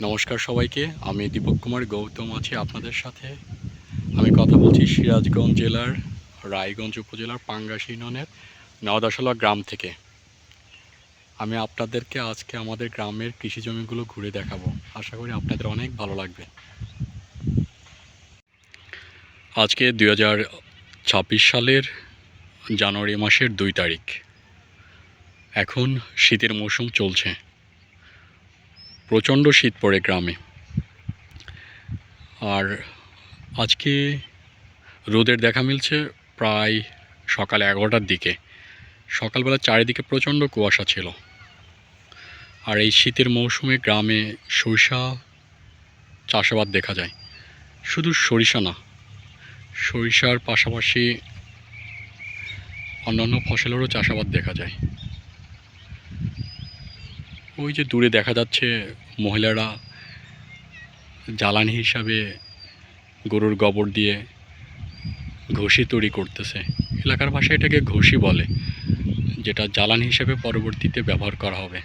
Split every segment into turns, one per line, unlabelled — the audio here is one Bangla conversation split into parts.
নমস্কার সবাইকে, আমি দীপক কুমার, গৌতম আছি আপনাদের সাথে। আমি কথা বলছি সিরাজগঞ্জ জেলার, রায়গঞ্জ উপজেলার পাঙ্গাস ইউনিয়নের নওদাশলা গ্রাম থেকে। আমি আপনাদেরকে আজকে আমাদের গ্রামের কৃষি জমিগুলো ঘুরে দেখাবো। আশা করি আপনাদের অনেক ভালো লাগবে। আজকে দুই হাজার ছাব্বিশ সালের জানুয়ারি মাসের দুই তারিখ। এখন শীতের মৌসুম চলছে। প্রচণ্ড শীত পড়ে গ্রামে। আর আজকে রোদের দেখা মিলছে প্রায় সকাল এগারোটার দিকে। সকালবেলা চারিদিকে প্রচণ্ড কুয়াশা ছিল। আর এই শীতের মৌসুমে গ্রামে সরিষা চাষাবাদ দেখা যায়। শুধু সরিষা না, সরিষার পাশাপাশি অন্যান্য ফসলেরও চাষাবাদ দেখা যায়। ওই যে দূরে দেখা যাচ্ছে মহিলারা জ্বালানি হিসাবে গরুর গোবর দিয়ে ঘষি তৈরি করতেছে। এলাকার ভাষায় এটাকে ঘষি বলে, যেটা জ্বালানি হিসেবে পরবর্তীতে ব্যবহার করা হবে।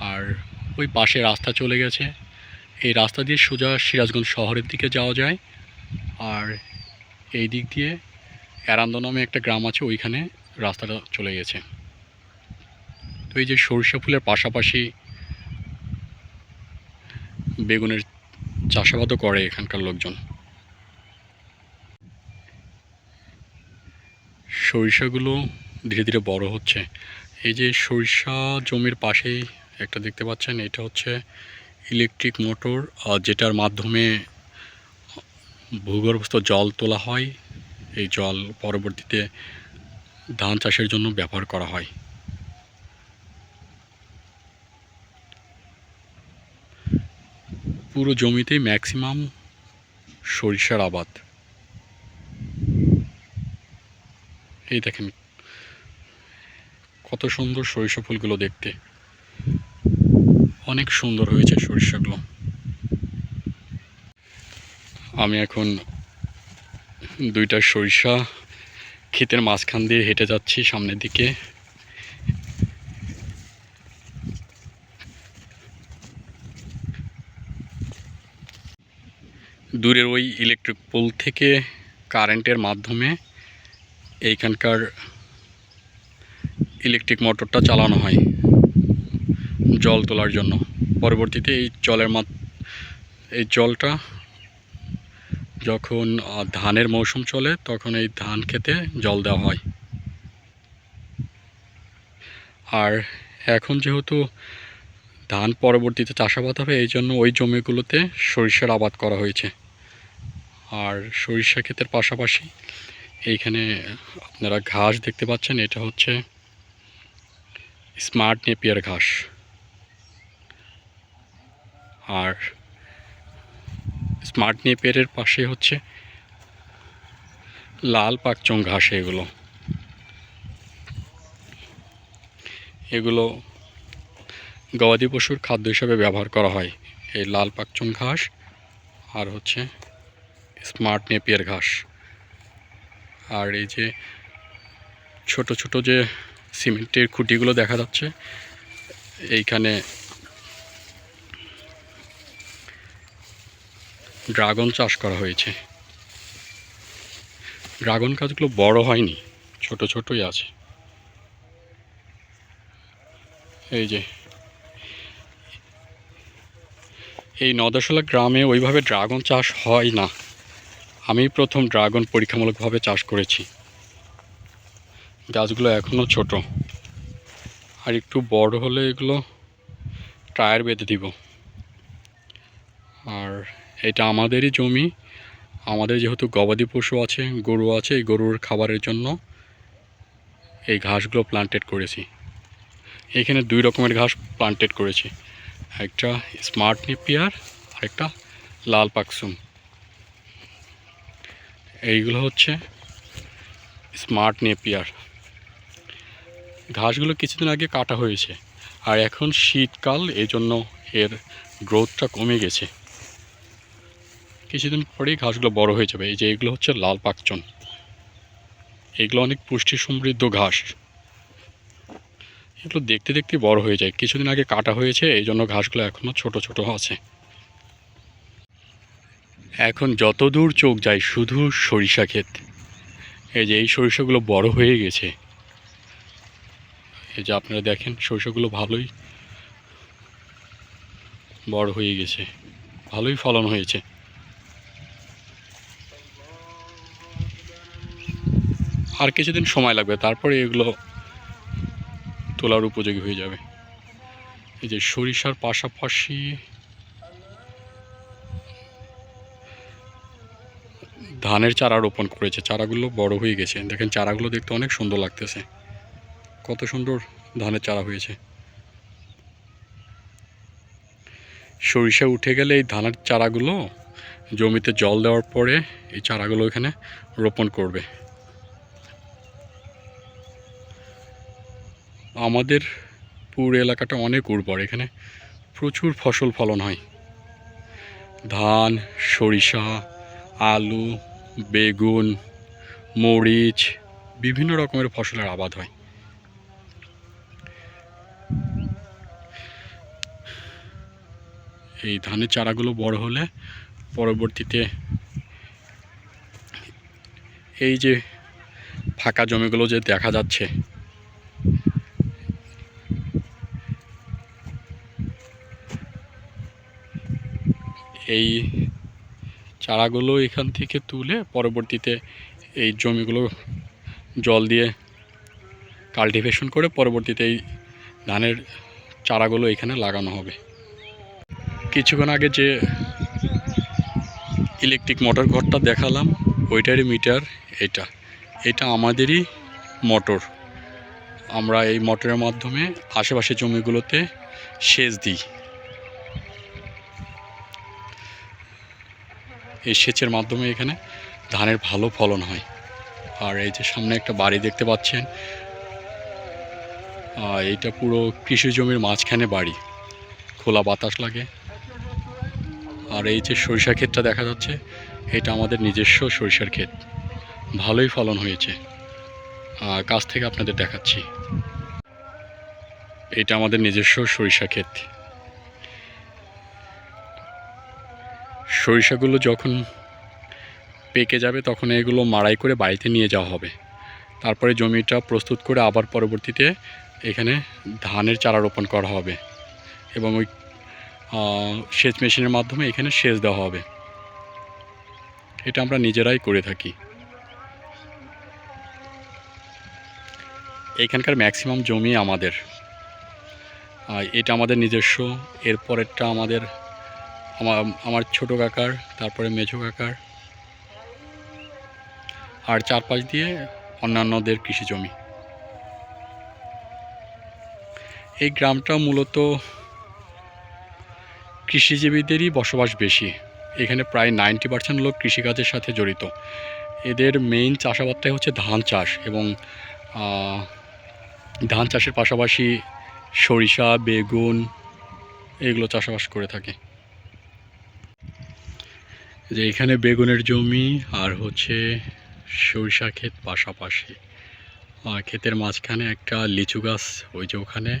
আর ওই পাশে রাস্তা চলে গেছে। এই রাস্তা দিয়ে সোজা সিরাজগঞ্জ শহরের দিকে যাওয়া যায়। আর এই দিক দিয়ে এরান্দ নামে একটা গ্রাম আছে, ওইখানে রাস্তাটা চলে গেছে। এই যে সরিষা ফুলের পাশাপাশি বেগুনের চাষাবাদও করে এখানকার লোকজন। সরিষাগুলো ধীরে ধীরে বড় হচ্ছে। এই যে সরিষা জমির পাশেই একটা দেখতে পাচ্ছেন, এটা হচ্ছে ইলেকট্রিক মোটর যেটার মাধ্যমে ভূগর্ভস্থ জল তোলা হয়, এই জল পরবর্তীতে ধান চাষের জন্য ব্যবহার করা হয়। পুরো জমিতেই ম্যাক্সিমাম সরিষার আবাদ। এই দেখেন, কত সুন্দর সরিষা ফুলগুলো দেখতে। অনেক সুন্দর হয়েছে সরিষাগুলো। আমি এখন দুইটা সরিষা ক্ষেতের মাঝখান দিয়ে হেঁটে যাচ্ছি সামনের দিকে। দূরের ওই ইলেকট্রিক পোল থেকে কারেন্টের মাধ্যমে এইখানকার ইলেকট্রিক মোটরটা চালানো হয় জল তোলার জন্য। পরবর্তীতে এই জলের মাত, এই জলটা যখন ধানের মৌসুম চলে তখন এই ধান খেতে জল দেওয়া হয়। আর এখন যেহেতু ধান পরবর্তীতে চাষাবাদ হবে, এই জন্য ওই জমিগুলোতে সরিষার আবাদ করা হয়েছে। আর সরিষা ক্ষেতের পাশাপাশি এইখানে আপনারা ঘাস দেখতে পাচ্ছেন, এটা হচ্ছে স্মার্ট নেপিয়ার ঘাস। আর স্মার্ট নেপিয়ারের পাশে হচ্ছে লাল পাকচং ঘাস, এগুলো। এগুলো গবাদি পশুর খাদ্য হিসাবে ব্যবহার করা হয়। এই লাল পাকচং ঘাস আর হচ্ছে স্মার্ট নেপিয়ার ঘাস। আর এই যে ছোট ছোট যে সিমেন্টের খুঁটিগুলো দেখা যাচ্ছে, এইখানে ড্রাগন চাষ করা হয়েছে। ড্রাগন গাছগুলো বড় হয়নি, ছোট, ছোটই আছে। এই যে এই নদশলা গ্রামে ওইভাবে ড্রাগন চাষ হয় না। আমি প্রথম ড্রাগন পরীক্ষামূলকভাবে চাষ করেছি। গাছগুলো এখনও ছোট। আর একটু বড় হলে এগুলো টায়ার বেঁধে দিব। আর এটা আমাদেরই জমি। আমাদের যেহেতু গবাদি পশু আছে, গরু আছে, এই গরুর খাবারের জন্য এই ঘাসগুলো প্লান্টেড করেছি। এখানে দুই রকমের ঘাস প্লান্টেড করেছি। একটা স্মার্ট নিপিয়ার একটা লাল পাকসুম। এইগুলো হচ্ছে স্মার্ট নেপিয়ার। ঘাসগুলো কিছুদিন আগে কাটা হয়েছে, আর এখন শীতকাল এই জন্য এর গ্রোথটা কমে গেছে। কিছুদিন পরেই ঘাসগুলো বড় হয়ে যাবে। এই যে এগুলো হচ্ছে লাল পাকচন এগুলো অনেক পুষ্টি সমৃদ্ধ ঘাস। এগুলো দেখতে দেখতে বড় হয়ে যায়। কিছুদিন আগে কাটা হয়েছে, এই জন্য ঘাসগুলো এখনও ছোট ছোট আছে। এখন যত দূর চোখ যায়, শুধু সরিষা ক্ষেত। এই যে এই সরিষাগুলো বড় হয়ে গেছে। এই যে আপনারা দেখেন, সরিষাগুলো ভালোই বড় হয়ে গেছে। ভালোই ফলন হয়েছে। আর কিছুদিন সময় লাগবে, তারপরে এগুলো তোলার উপযোগী হয়ে যাবে। এই যে সরিষার পাশাপাশি ধানের চারা রোপণ করেছে। চারাগুলো বড় হয়ে গেছে। দেখেন, চারাগুলো দেখতে অনেক সুন্দর লাগতেছে। কত সুন্দর ধানের চারা হয়েছে। সরিষা উঠে গেলে এই ধানের চারাগুলো জমিতে জল দেওয়ার পরে এই চারাগুলো এখানে রোপণ করবে। আমাদের পুরো এলাকাটা অনেক উর্বর, এখানে প্রচুর ফসল ফলন হয়। ধান, সরিষা, আলু, বেগুন, মরিচ, বিভিন্ন রকমের ফসলের আবাদ হয়। এই ধানের চারাগুলো বড় হলে পরবর্তীতে এই যে ফাঁকা জমিগুলো যে দেখা যাচ্ছে এই চারাগুলো এখান থেকে তুলে পরবর্তীতে এই জমিগুলো জল দিয়ে কাল্টিভেশন করে পরবর্তীতে এই ধানের চারাগুলো এখানে লাগানো হবে। কিছুক্ষণ আগে যে ইলেকট্রিক মোটর ঘরটা দেখালাম, ওইটারই মিটার এটা। এটা আমাদেরই মোটর আমরা এই মোটরের মাধ্যমে আশেপাশে জমিগুলোতে সেচ দিই। এই সেচের মাধ্যমে এখানে ধানের ভালো ফলন হয়। আর এই যে সামনে একটা বাড়ি দেখতে পাচ্ছেন, আর এইটা পুরো কৃষি জমির মাঝখানে বাড়ি। খোলা বাতাস লাগে। আর এই যে সরিষা ক্ষেতটা দেখা যাচ্ছে, এটা আমাদের নিজস্ব সরিষার ক্ষেত। ভালোই ফলন হয়েছে। আর কাছ থেকে আপনাদের দেখাচ্ছি। এটা আমাদের নিজস্ব সরিষা ক্ষেত। সরিষাগুলো যখন পেকে যাবে তখন এগুলো মাড়াই করে বাড়িতে নিয়ে যাওয়া হবে। তারপরে জমিটা প্রস্তুত করে আবার পরবর্তীতে এখানে ধানের চারা রোপণ করা হবে এবং ওই সেচ মেশিনের মাধ্যমে এখানে সেচ দেওয়া হবে। এটা আমরা নিজেরাই করে থাকি। এখানকার ম্যাক্সিমাম জমি আমাদের। এটা আমাদের নিজস্ব, এরপরেরটা আমাদের আমার আমার ছোটো কাকার, তারপরে মেঝো কাকার, আর চারপাশ দিয়ে অন্যান্যদের কৃষি জমি। এই গ্রামটা মূলত কৃষিজীবীদেরই বসবাস বেশি। এখানে প্রায় নাইনটি পার্সেন্ট লোক কৃষিকাজের সাথে জড়িত। এদের মেইন চাষাবাদটাই হচ্ছে ধান চাষ এবং ধান চাষের পাশাপাশি সরিষা, বেগুন, এগুলো চাষাবাস করে থাকে। যে এখানে বেগুনের জমি আর হচ্ছে সরিষা ক্ষেত পাশাপাশি। ক্ষেতের মাঝখানে একটা লিচু গাছ ওই যে ওখানে।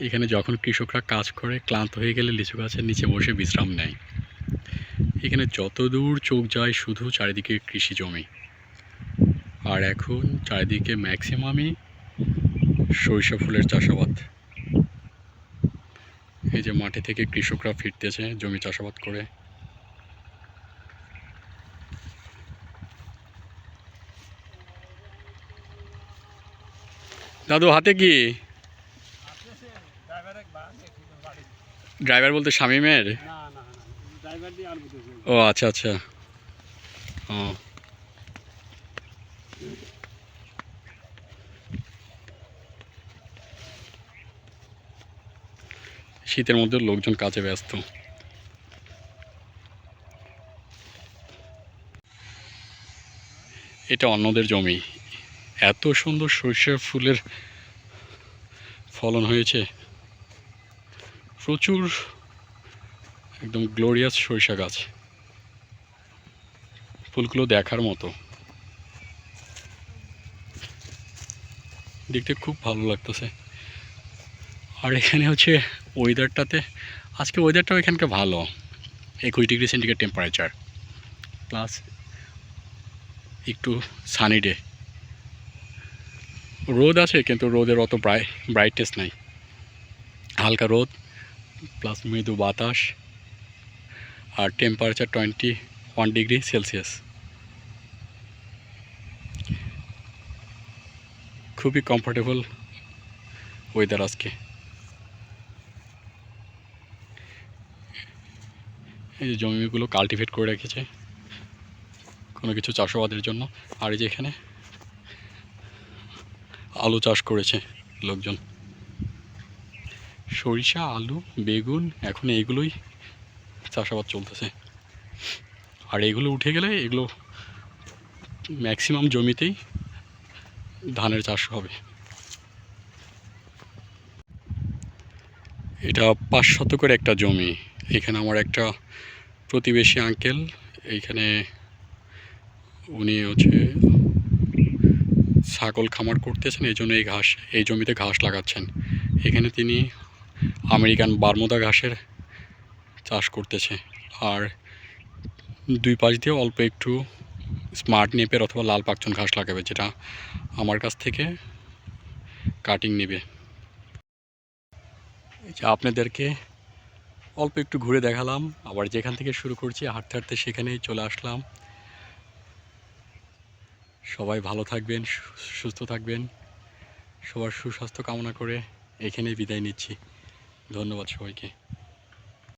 এখানে যখন কৃষকরা কাজ করে, ক্লান্ত হয়ে গেলে লিচু গাছের নিচে বসে বিশ্রাম নেয়। এখানে যত দূর চোখ যায় শুধু চারিদিকে কৃষি জমি। আর এখন চারিদিকে ম্যাক্সিমামই সরিষা ফুলের চাষাবাদ। এই যে মাঠে থেকে কৃষকরা ফিরতেছে জমি চাষাবাদ করে। দাদু, হাতে কি? ড্রাইভার বলতে শামিমের ও আচ্ছা আচ্ছা। ও। শীতের মধ্যে লোকজন কাজে ব্যস্ত। এটা অন্যদের জমি। এত সুন্দর সর্ষে ফুলের ফলন হয়েছে। প্রচুর একদম গ্লোরিয়াস সরিষা গাছ। ফুলগুলো দেখার মতো। দেখতে খুব ভালো লাগতেছে। আর এখানে হচ্ছে ওয়েদারটাতে আজকে ওয়েদারটাও এখানকার ভালো। একুশ ডিগ্রি সেন্টিগ্রেড টেম্পারেচার প্লাস একটু সানি ডে রোদ আছে, কিন্তু রোদের অত ব্রাই ব্রাইটনেস নাই। হালকা রোদ প্লাস মৃদু বাতাস, আর temperature twenty one degree Celsius খুবই কমফোর্টেবল ওয়েদার আজকে। এই যে জমিগুলো কাল্টিভেট করে রেখেছে, কোনো কিছু চাষাবাদের জন্য। আর এই যে এখানে আলু চাষ করেছে লোকজন। সরিষা, আলু, বেগুন, এখন এইগুলোই চাষাবাদ চলতেছে। আর এগুলো উঠে গেলে এগুলো ম্যাক্সিমাম জমিতেই ধানের চাষ হবে। এটা পাঁচ শতকের একটা জমি। এখানে আমার একটা প্রতিবেশী আঙ্কেল এইখানে উনি হচ্ছে ছাগল খামার করতেছেন, এই জন্য এই ঘাস, এই জমিতে ঘাস লাগাচ্ছেন। এখানে তিনি আমেরিকান বারমুদা ঘাসের চাষ করতেছে। আর দুই পাশ দিয়ে অল্প একটু স্মার্ট নেপের অথবা লাল পাকচন ঘাস লাগাবে, যেটা আমার কাছ থেকে কাটিং নেবে। যে আপনাদেরকে অল্প একটু ঘুরে দেখালাম, আবার যেখান থেকে শুরু করছি, হাঁটতে হাঁটতে সেখানেই চলে আসলাম। সবাই ভালো থাকবেন সুস্থ থাকবেন। সবার সুস্বাস্থ্য কামনা করে এখানেই বিদায় নিচ্ছি। ধন্যবাদ সবাইকে।